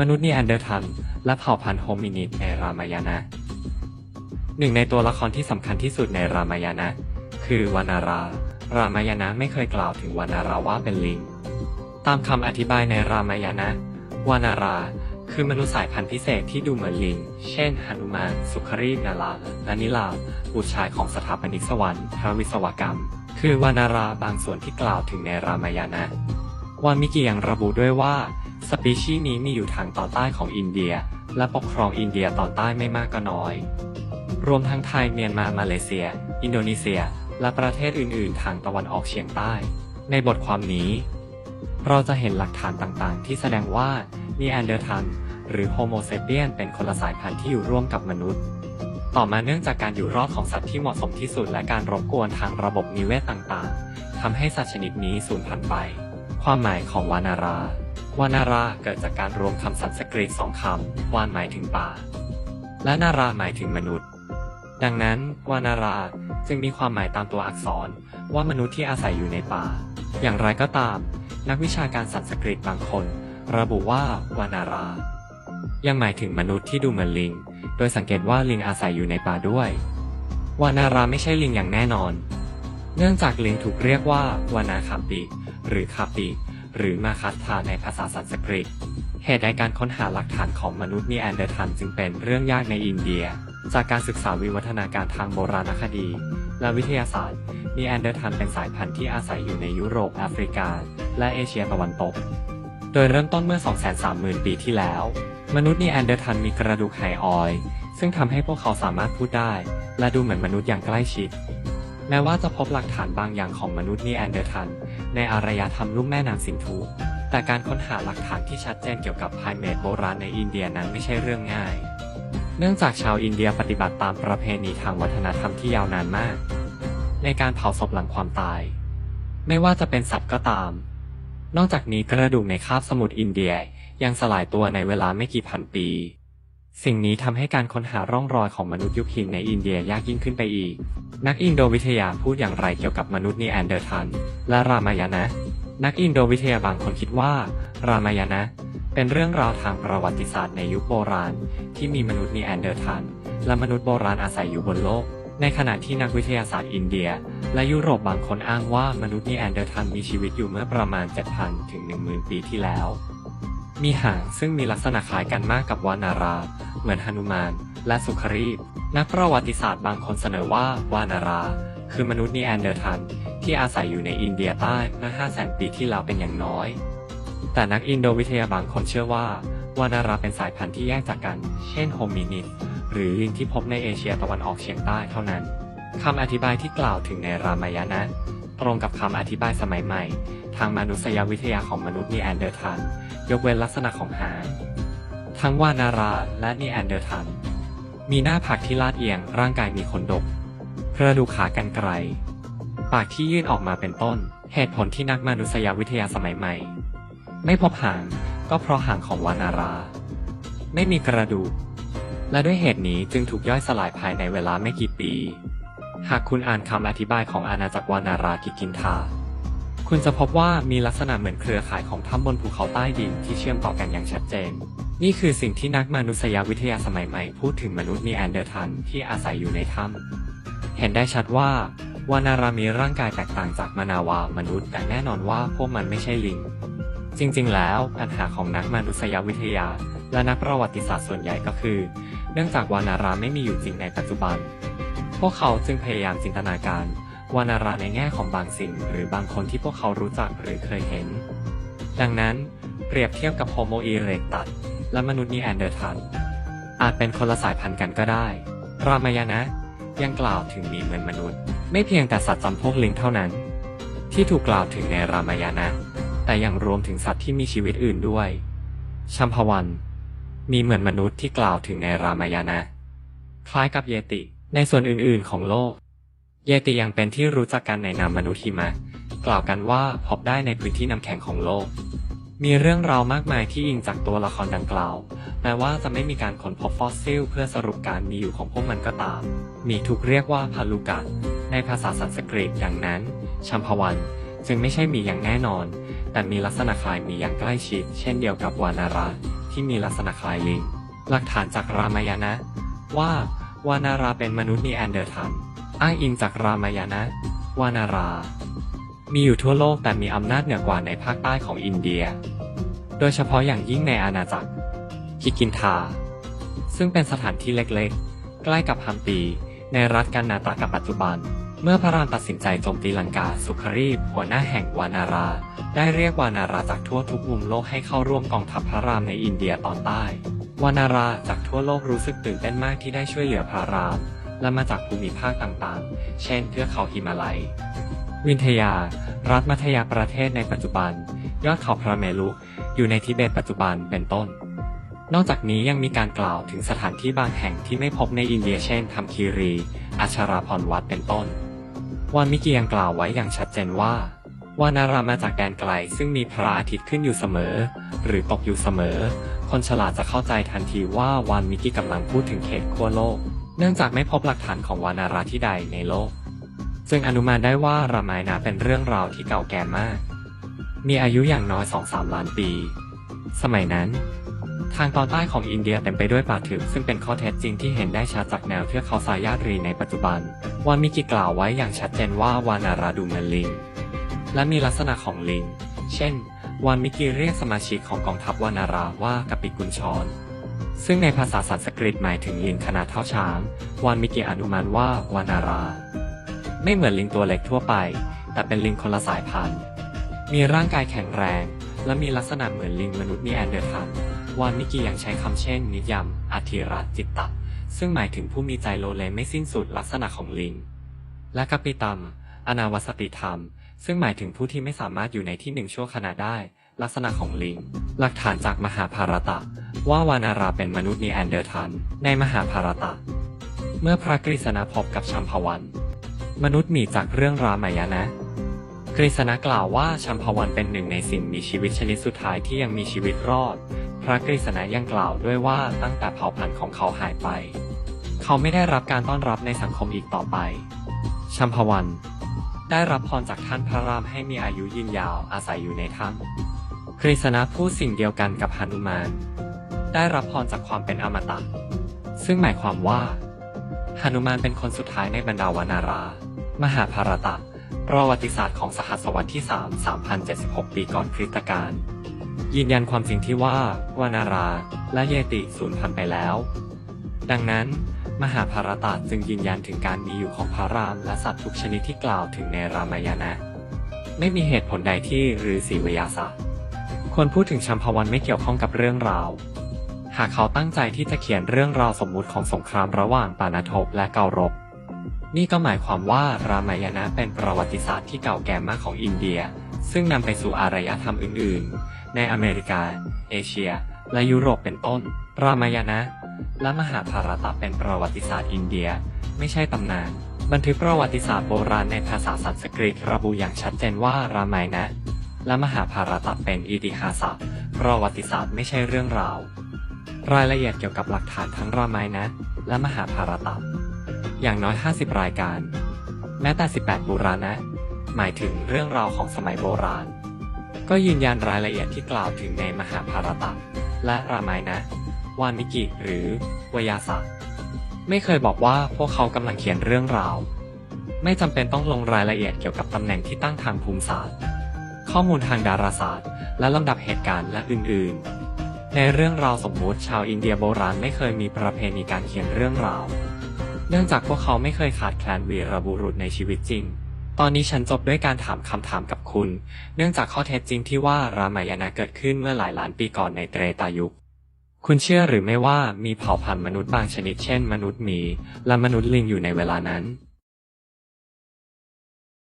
มนุษย์นีแอนเดอร์ทัน และเผ่าพันธุ์โฮมินิดในรามายานะ หนึ่งในตัวละครที่สำคัญที่สุดในรามายานะ คือวานารา รามายานะไม่เคยกล่าวถึงวานาราว่าเป็นลิง ตามคำอธิบายในรามายานะ วานาราคือมนุษย์สายพันธุ์พิเศษที่ดูเหมือนลิง เช่นหนุมาน สุขรีนาลาและนิลาบุตรชายของสถาปนิกสวรรค์พระวิศวกรรม คือวานาราบางส่วนที่กล่าวถึงในรามายานะวามิกิยังระบุด้วยว่า สปีชีส์นี้มีอยู่ทางตอนใต้ของอินเดีย และปกครองอินเดียตอนใต้ไม่มากก็น้อย รวมทั้งไทยเมียนมามาเลเซีย อินโดนีเซีย และประเทศอื่น ๆ ทางตะวันออกเฉียงใต้ ในบทความนี้ เราจะเห็นหลักฐานต่าง ๆ ที่แสดงว่านีแอนเดอร์ทันหรือโฮโมเซเปียนเป็นคนละสายพันธุ์ที่อยู่ร่วมกับมนุษย์ ต่อมาเนื่องจากการอยู่รอดของสัตว์ที่เหมาะสมที่สุดและการรบกวนทางระบบนิเวศต่าง ๆทำให้สัตว์ชนิดนี้สูญพันธุ์ไป ความหมายของวานารา วานาราเกิดจากการรวมคำสันสกฤตสองคำ วานหมายถึงป่า และนาราหมายถึงมนุษย์ ดังนั้น วานาราจึงมีความหมายตามตัวอักษรว่ามนุษย์ที่อาศัยอยู่ในป่า อย่างไรก็ตาม นักวิชาการสันสกฤตบางคน ระบุว่าวานารา ยังหมายถึงมนุษย์ที่ดูเหมือนลิง โดยสังเกตว่าลิงอาศัยอยู่ในป่าด้วย วานาราไม่ใช่ลิงอย่างแน่นอน เนื่องจากลิงถูกเรียกว่าวานาคาปิ หรือคาปิ หรือมาคัสธาในภาษาสันสกฤต เหตุใดการค้นหาหลักฐานของมนุษย์นีแอนเดอร์ทันจึงเป็นเรื่องยากในอินเดีย จากการศึกษาวิวัฒนาการทางโบราณคดี และวิทยาศาสตร์นีแอนเดอร์ทันเป็นสายพันธุ์ที่อาศัยอยู่ในยุโรปแอฟริกา และเอเชียตะวันตก โดยเริ่มต้นเมื่อ 230,000 ปีที่แล้ว มนุษย์นีแอนเดอร์ทันมีกระดูกไฮออยล์ซึ่งทำให้พวกเขาสามารถพูดได้ และดูเหมือนมนุษย์อย่างใกล้ชิด แม้ว่าจะพบหลักฐานบางอย่างของมนุษย์นีแอนเดอร์ทัน ในอารยธรรมลุ่มแม่น้ำสินธุ แต่การค้นหาหลักฐานที่ชัดเจนเกี่ยวกับไพเมทโบราณในอินเดียนั้นไม่ใช่เรื่องง่าย เนื่องจากชาวอินเดียปฏิบัติตามประเพณีทางวัฒนธรรมที่ยาวนานมาก ในการเผาศพหลังความตาย ไม่ว่าจะเป็นสัตว์ก็ตาม นอกจากนี้กระดูกในคาบสมุทรอินเดียยังสลายตัวในเวลาไม่กี่พันปี สิ่งนี้ทำให้การค้นหาร่องรอยของมนุษย์ยุคหินในอินเดียยากยิ่งขึ้นไปอีก นักอินโดวิทยาพูดอย่างไรเกี่ยวกับมนุษย์นีแอนเดอร์ทัน และรามายานะนักอินโดวิทยาบางคนคิดว่า รามายานะเป็นเรื่องราวทางประวัติศาสตร์ในยุคโบราณ ที่มีมนุษย์นีแอนเดอร์ทัน และมนุษย์โบราณอาศัยอยู่บนโลก ในขณะที่นักวิทยาศาสตร์อินเดีย และยุโรปบางคนอ้างว่ามนุษย์นีแอนเดอร์ทันมีชีวิตอยู่เมื่อประมาณ 7,000 ถึง 10,000 ปีที่แล้ว มีหางซึ่งมีลักษณะคล้ายกันมากกับวานารา เหมือนหนุมาน และสุขรีบ นักประวัติศาสตร์บางคนเสนอว่าวานารา คือมนุษย์นีแอนเดอร์ทันที่อาศัยอยู่ในอินเดียใต้เมื่อ500,000 ปีที่แล้วเป็นอย่างน้อย แต่นักอินโดวิทยาบางคนเชื่อว่าวานาราเป็นสายพันธุ์ที่แยกจากกัน เช่นโฮมินิดหรือลิงที่พบในเอเชียตะวันออกเฉียงใต้เท่านั้นคำอธิบายที่กล่าวถึงในรามายานะตรงกับคำอธิบายสมัยใหม่ ทางมนุษยวิทยาของมนุษย์นีแอนเดอร์ทัน ยกเว้นลักษณะของหางทั้งวานาราและนีแอนเดอร์ทัน มีหน้าผากที่ลาดเอียง ร่างกายมีขนดก กระดูกขากันไกลปากที่ยื่นออกมาเป็นต้น เหตุผลที่นักมนุษยวิทยาสมัยใหม่ ไม่พบหางก็เพราะหางของวานารา ไม่มีกระดูก และด้วยเหตุนี้จึงถูกย่อยสลายภายในเวลาไม่กี่ปี หากคุณอ่านคำอธิบายของอาณาจักรวานารากิกินทา คุณจะพบว่ามีลักษณะเหมือนเครือข่ายของถ้ำบนภูเขาใต้ดินที่เชื่อมต่อกันอย่างชัดเจน นี่คือสิ่งที่นักมนุษยวิทยาสมัยใหม่พูดถึงมนุษย์นีแอนเดอร์ทันที่อาศัยอยู่ในถ้ำเห็นได้ชัดว่าวานารามีร่างกายแตกต่างจากมานาวามนุษย์แต่แน่นอนว่าพวกมันไม่ใช่ลิง จริงๆ แล้วปัญหาของนักมนุษยวิทยา และนักประวัติศาสตร์ส่วนใหญ่ก็คือ เนื่องจากวานาราไม่มีอยู่จริงในปัจจุบัน พวกเขาจึงพยายามจินตนาการวานาระในแง่ของบางสิ่ง หรือบางคนที่พวกเขารู้จักหรือเคยเห็น ดังนั้นเปรียบเทียบกับโฮโมอีเรกตัส และมนุษย์นีแอนเดอร์ทัน อาจเป็นคนละสายพันธุ์กันก็ได้ รามายานะยังกล่าวถึงมีเหมือนมนุษย์ ไม่เพียงแต่สัตว์จำพวกลิงเท่านั้น ที่ถูกกล่าวถึงในรามายานะ แต่ยังรวมถึงสัตว์ที่มีชีวิตอื่นด้วย ชัมพวันมีเหมือนมนุษย์ที่กล่าวถึงในรามายานะ คล้ายกับเยติในส่วนอื่นๆของโลก เยติยังเป็นที่รู้จักกันในนามมนุษย์หิมะ กล่าวกันว่าพบได้ในพื้นที่น้ำแข็งของโลก มีเรื่องราวมากมายที่อิงจากตัวละครดังกล่าว แม้ว่าจะไม่มีการค้นพบฟอสซิลเพื่อสรุปการมีอยู่ของพวกมันก็ตาม มีถูกเรียกว่าพาลูกัสในภาษาสันสกฤตดังนั้น ชัมพวันจึงไม่ใช่มีอย่างแน่นอน แต่มีลักษณะคล้ายมีอย่างใกล้ชิด เช่นเดียวกับวานาระทที่มีลักษณะคล้ายลิง หลักฐานจากรามายณะว่าวานาราเป็นมนุษย์นีแอนเดอร์ทัน อ้างอิงจากรามายณะวานารา มีอยู่ทั่วโลกแต่มีอำนาจเหนือกว่าในภาคใต้ของอินเดีย โดยเฉพาะอย่างยิ่งในอาณาจักรคิกินทา ซึ่งเป็นสถานที่เล็กๆ ใกล้กับฮัมปี ในรัฐกันนาตากับปัจจุบัน เมื่อพระรามตัดสินใจโจมตีลังกาสุขรีบหัวหน้าแห่งวานารา ได้เรียกวานาราจากทั่วทุกมุมโลกให้เข้าร่วมกองทัพพระรามในอินเดียตอนใต้ วานาราจากทั่วโลกรู้สึกตื่นเต้นมากที่ได้ช่วยเหลือพระรามและมาจากภูมิภาคต่างๆ เช่นเทือกเขาหิมาลัย วินเทยา รัฐมัธยประเทศในปัจจุบัน ยอดเขาพระเมรุอยู่ในทิเบตปัจจุบันเป็นต้น นอกจากนี้ยังมีการกล่าวถึงสถานที่บางแห่งที่ไม่พบในอินเดียเช่นทัมคีรีอัชราพรวัดเป็นต้น วานมิกียังกล่าวไว้อย่างชัดเจนว่าวานารามาจากแดนไกลซึ่งมีพระอาทิตย์ขึ้นอยู่เสมอ หรือตกอยู่เสมอ คนฉลาดจะเข้าใจทันทีว่าวานมิกิกำลังพูดถึงเขตขั้วโลก เนื่องจากไม่พบหลักฐานของวานาราที่ใดในโลก จึงอนุมานได้ว่ารามายณะเป็นเรื่องราวที่เก่าแก่มาก มีอายุอย่างน้อย 2-3 ล้านปี สมัยนั้น ทางตอนใต้ของอินเดียเต็มไปด้วยป่าทึบซึ่งเป็นข้อเท็จจริงที่เห็นได้ชัดจากแนวเทือกเขาสายาตรีในปัจจุบันวานมิกิกล่าวไว้อย่างชัดเจนว่าวานาราดูมือนลิง และมีลักษณะของลิง เช่นวานมิกิเรียกสมาชิกของกองทัพวานาราว่ากปิกุลชรซึ่งในภาษาสันสกฤตหมายถึงลิงขนาดเท่าช้าง วานมิกิอนุมานว่าวานารา ไม่เหมือนลิงตัวเล็กทั่วไป แต่เป็นลิงคนละสายพันธุ์ มีร่างกายแข็งแรง และมีลักษณะเหมือนลิงมนุษย์นีแอนเดอร์ทันวานมิกิยังใช้คำเช่น นิยามอธิรัตจิตตะซึ่งหมายถึงผู้มีใจโลเลไม่สิ้นสุดลักษณะของลิง และกัปปิตัม อนาวสติธรรม ซึ่งหมายถึงผู้ที่ไม่สามารถอยู่ในที่หนึ่งชั่วขณะได้ ลักษณะของลิง หลักฐานจากมหาภารตะ ว่าวานาราเป็นมนุษย์นีแอนเดอร์ทันในมหาภารตะ เมื่อพระกฤษณะพบกับชัมพวัน มนุษย์มีจากเรื่องรามายณะกฤษณะกล่าวว่าชัมพวันเป็นหนึ่งในสิ่งมีชีวิตชนิดสุดท้ายที่ยังมีชีวิตรอด พระกฤษณะยังกล่าวด้วยว่าตั้งแต่เผ่าพันธุ์ของเขาหายไป เขาไม่ได้รับการต้อนรับในสังคมอีกต่อไปชัมพวันได้รับพรจากท่านพระรามให้มีอายุยืนยาวอาศัยอยู่ในถ้ำกฤษณะพูดสิ่งเดียวกันกับหนุมาน ได้รับพรจากความเป็นอมตะ ซึ่งหมายความว่าหนุมานเป็นคนสุดท้ายในบรรดาวานารา มหาภารตะ ประวัติศาสตร์ของสหัสวรรษที่ 3 3,076 ปีก่อนคริสตกาลยืนยันความจริงที่ว่าวานาราและเยติสูญพันธุ์ไปแล้ว ดังนั้นมหาภารตะจึงยืนยันถึงการมีอยู่ของพระรามและสัตว์ทุกชนิดที่กล่าวถึงในรามายณะไม่มีเหตุผลใดที่ฤาษีวยาศาสตร์ควรพูดถึงชัมพวันไม่เกี่ยวข้องกับเรื่องราว หากเขาตั้งใจที่จะเขียนเรื่องราวสมมุติของสงครามระหว่างปานาทบและเการบ นี่ก็หมายความว่ารามายณะเป็นประวัติศาสตร์ที่เก่าแก่มากของอินเดีย ซึ่งนำไปสู่อารยธรรมอื่นๆ ในอเมริกา เอเชีย และยุโรปเป็นต้น รามายณะและมหาภารตะเป็นประวัติศาสตร์อินเดีย ไม่ใช่ตำนาน บันทึกประวัติศาสตร์โบราณในภาษาสันสกฤตระบุอย่างชัดเจนว่ารามายณะและมหาภารตะเป็นอิติหาสะประวัติศาสตร์ไม่ใช่เรื่องราว รายละเอียดเกี่ยวกับหลักฐานทั้งรามายณะและมหาภารตะ อย่างน้อย 50 รายการ แม้แต่ 18 บูราณะ หมายถึงเรื่องราวของสมัยโบราณ ก็ยืนยันรายละเอียดที่กล่าวถึงในมหาภารตะ และรามายณะวานมิกิหรือวยาศาสตร์ไม่เคยบอกว่าพวกเขากำลังเขียนเรื่องราว ไม่จำเป็นต้องลงรายละเอียดเกี่ยวกับตำแหน่งที่ตั้งทางภูมิศาสตร์ ข้อมูลทางดาราศาสตร์ และลำดับเหตุการณ์และอื่น ๆ ในเรื่องราวสมมุติชาวอินเดียโบราณไม่เคยมีประเพณีการเขียนเรื่องราว เนื่องจากพวกเขาไม่เคยขาดแคลนวีรบุรุษในชีวิตจริง ตอนนี้ฉันจบด้วยการถามคำถามกับคุณ เนื่องจากข้อเท็จจริงที่ว่ารามายณะเกิดขึ้นเมื่อหลายล้านปีก่อนในเตรตายุค คุณเชื่อหรือไม่ว่ามีเผ่าพันธุ์มนุษย์บางชนิดเช่น มนุษย์หมี และมนุษย์ลิงอยู่ในเวลานั้น